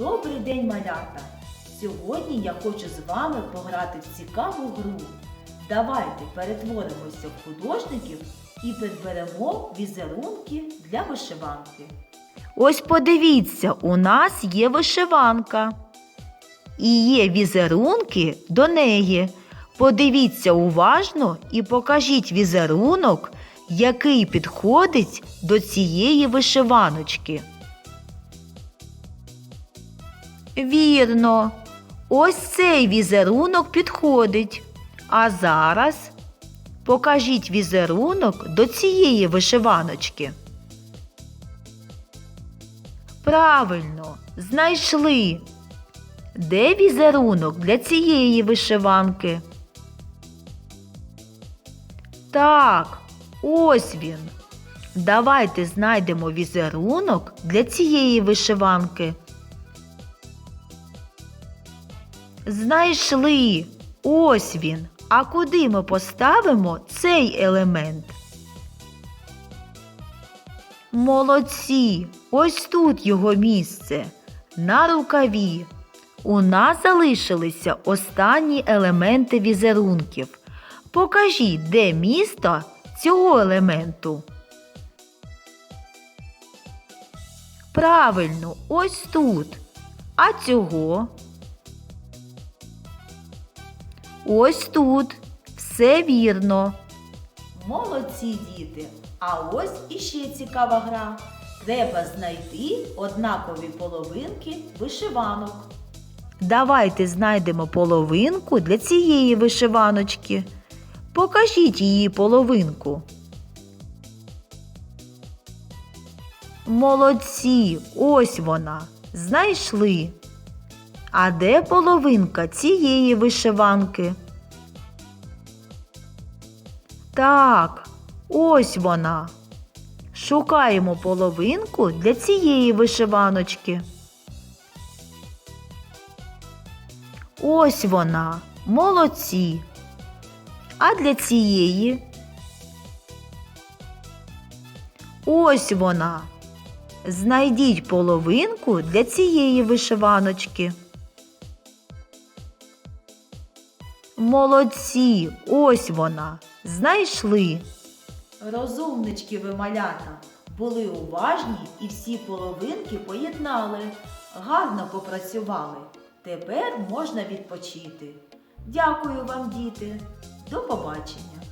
Добрий день, малята! Сьогодні я хочу з вами пограти в цікаву гру. Давайте перетворимося в художників і підберемо візерунки для вишиванки. Ось подивіться, у нас є вишиванка. І є візерунки до неї. Подивіться уважно і покажіть візерунок, який підходить до цієї вишиваночки. Вірно, ось цей візерунок підходить. А зараз покажіть візерунок до цієї вишиваночки. Правильно, знайшли. Де візерунок для цієї вишиванки? Так, ось він. Давайте знайдемо візерунок для цієї вишиванки. Знайшли. Ось він. А куди ми поставимо цей елемент? Молодці! Ось тут його місце. На рукаві. У нас залишилися останні елементи візерунків. Покажіть, де місто цього елементу. Правильно, ось тут. А цього? Ось тут. Все вірно. Молодці діти. А ось іще цікава гра. Треба знайти однакові половинки вишиванок. Давайте знайдемо половинку для цієї вишиваночки. Покажіть її половинку. Молодці, ось вона. Знайшли. А де половинка цієї вишиванки? Так, ось вона. Шукаємо половинку для цієї вишиваночки. Ось вона. Молодці. А для цієї? Ось вона. Знайдіть половинку для цієї вишиваночки. Молодці, ось вона. Знайшли. Розумнички ви малята. Були уважні і всі половинки поєднали. Гарно попрацювали. Тепер можна відпочити. Дякую вам, діти. До побачення.